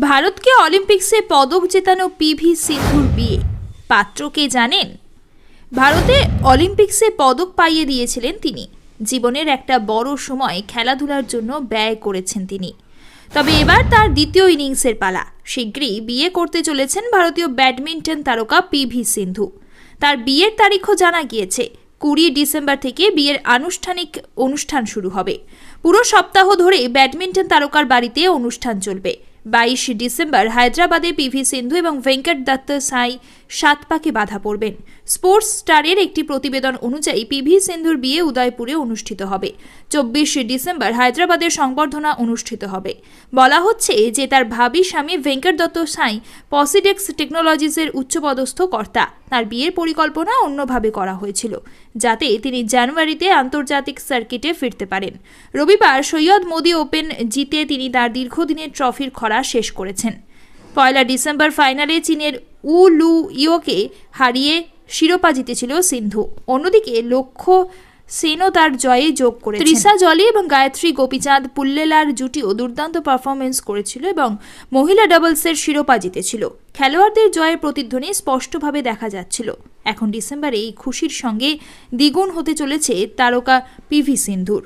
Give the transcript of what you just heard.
ভারতকে অলিম্পিক্সে পদক জেতানো পিভি সিন্ধুর বিয়ে। পাত্র কে জানেন? ভারতে অলিম্পিক্সে পদক পাইয়ে দিয়েছিলেন তিনি। জীবনের একটা বড় সময় খেলাধুলার জন্য ব্যয় করেছেন তিনি। তবে এবার তার দ্বিতীয় ইনিংসের পালা। শীঘ্রই বিয়ে করতে চলেছেন ভারতীয় ব্যাডমিন্টন তারকা পিভি সিন্ধু। তার বিয়ের তারিখও জানা গিয়েছে। কুড়ি ডিসেম্বর থেকে বিয়ের আনুষ্ঠানিক অনুষ্ঠান শুরু হবে। পুরো সপ্তাহ ধরে ব্যাডমিন্টন তারকার বাড়িতে অনুষ্ঠান চলবে। বাইশ ডিসেম্বর হায়দ্রাবাদে পিভি সিন্ধু এবং ভেঙ্কট দত্ত সাই সাত পাকে বাধা পড়বেন। স্পোর্টস স্টারের একটি প্রতিবেদন অনুযায়ী পিভি সিন্ধুর বিয়ে উদয়পুরে অনুষ্ঠিত হবে। চব্বিশে ডিসেম্বর হায়দ্রাবাদের সংবর্ধনা অনুষ্ঠিত হবে। বলা হচ্ছে যে তার ভাবি স্বামী ভেঙ্কট দত্ত সাই পসিডেক্স টেকনোলজিসের উচ্চপদস্থ কর্তা। তার বিয়ের পরিকল্পনা অন্যভাবে করা হয়েছিল, যাতে তিনি জানুয়ারিতে আন্তর্জাতিক সার্কিটে ফিরতে পারেন। রবিবার সৈয়দ মোদি ওপেন জিতে তিনি তার দীর্ঘদিনের ট্রফির খরা শেষ করেছেন। পয়লা ডিসেম্বর ফাইনালে চীনের উ লু ইয়োকে হারিয়ে শিরোপা জিতেছিল সিন্ধু। অন্যদিকে লক্ষ্য সেনও তার জয়ে যোগ করে ত্রিসা জলি এবং গায়ত্রী গোপীচাঁদ পুল্লেলার জুটিও দুর্দান্ত পারফরমেন্স করেছিল এবং মহিলা ডাবলসের শিরোপা জিতেছিল। খেলোয়াড়দের জয়ের প্রতিধ্বনি স্পষ্টভাবে দেখা যাচ্ছিল। এখন ডিসেম্বরে এই খুশির সঙ্গে দ্বিগুণ হতে চলেছে তারকা পিভি সিন্ধুর।